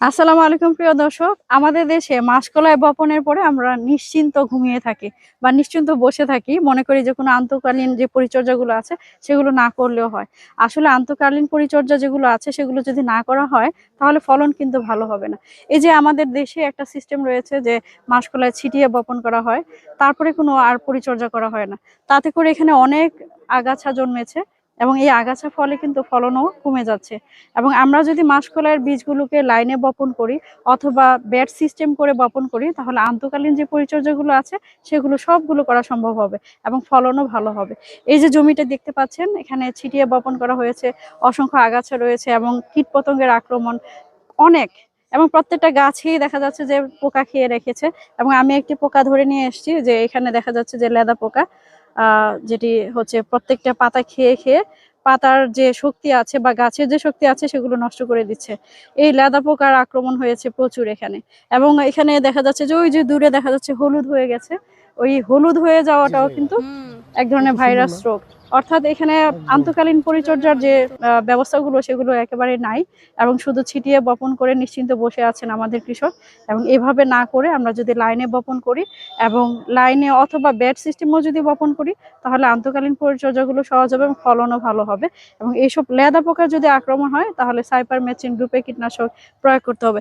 আসসালামু আলাইকুম প্রিয় দর্শক। আমাদের দেশে মাসকলাই বপনের পরে আমরা নিশ্চিন্ত ঘুমিয়ে থাকি বা নিশ্চিন্ত বসে থাকি। মনে করি যে কোনো আন্তকালীন যে পরিচর্যাগুলো আছে, সেগুলো না করলেও হয়। আসলে আন্তকালীন পরিচর্যা যেগুলো আছে, সেগুলো যদি না করা হয়, তাহলে ফলন কিন্তু ভালো হবে না। এই যে আমাদের দেশে একটা সিস্টেম রয়েছে যে মাসকলাই ছিটিয়ে বপন করা হয়, তারপরে কোনো আর পরিচর্যা করা হয় না। তাতে করে এখানে অনেক আগাছা জন্মেছে। এবং এই আগাছা ফলে কিন্তু ফলনও কমে যাচ্ছে। এবং আমরা যদি মাসকলাইয়ের বীজগুলোকে লাইনে বপন করি অথবা ব্যাট সিস্টেম করে বপন করি, তাহলে আন্তকালীন যে পরিচর্যাগুলো আছে, সেগুলো সবগুলো করা সম্ভব হবে এবং ফলনও ভালো হবে। এই যে জমিটা দেখতে পাচ্ছেন, এখানে ছিটিয়ে বপন করা হয়েছে, অসংখ্য আগাছা রয়েছে এবং কীটপতঙ্গের আক্রমণ অনেক এবং প্রত্যেকটা গাছেই দেখা যাচ্ছে যে পোকা খেয়ে রেখেছে। এবং আমি একটি পোকা ধরে নিয়ে এসেছি, যে এখানে দেখা যাচ্ছে যে লেদা পোকা। যেটি হচ্ছে প্রত্যেকটা পাতা খেয়ে খেয়ে পাতার যে শক্তি আছে বা গাছের যে শক্তি আছে সেগুলো নষ্ট করে দিচ্ছে। এই লেদা পোকার আক্রমণ হয়েছে প্রচুর এখানে। এবং এখানে দেখা যাচ্ছে যে ওই যে দূরে দেখা যাচ্ছে হলুদ হয়ে গেছে। ওই হলুদ হয়ে যাওয়াটাও কিন্তু এক ধরনের ভাইরাস রোগ। অর্থাৎ এখানে আন্তকালীন পরিচর্যার যে ব্যবস্থাগুলো সেগুলো একেবারে নাই এবং শুধু ছিটিয়ে বপন করে নিশ্চিন্ত বসে আছেন আমাদের কৃষক এবং এভাবে না করে আমরা যদি লাইনে বপন করি এবং লাইনে অথবা বেড সিস্টেমও যদি বপন করি তাহলে আন্তকালীন পরিচর্যাগুলো সহজ হবে এবং ফলনও ভালো হবে এবং এইসব লেদা পোকার যদি আক্রমণ হয় তাহলে সাইপার মেচিন গ্রুপে কীটনাশক প্রয়োগ করতে হবে।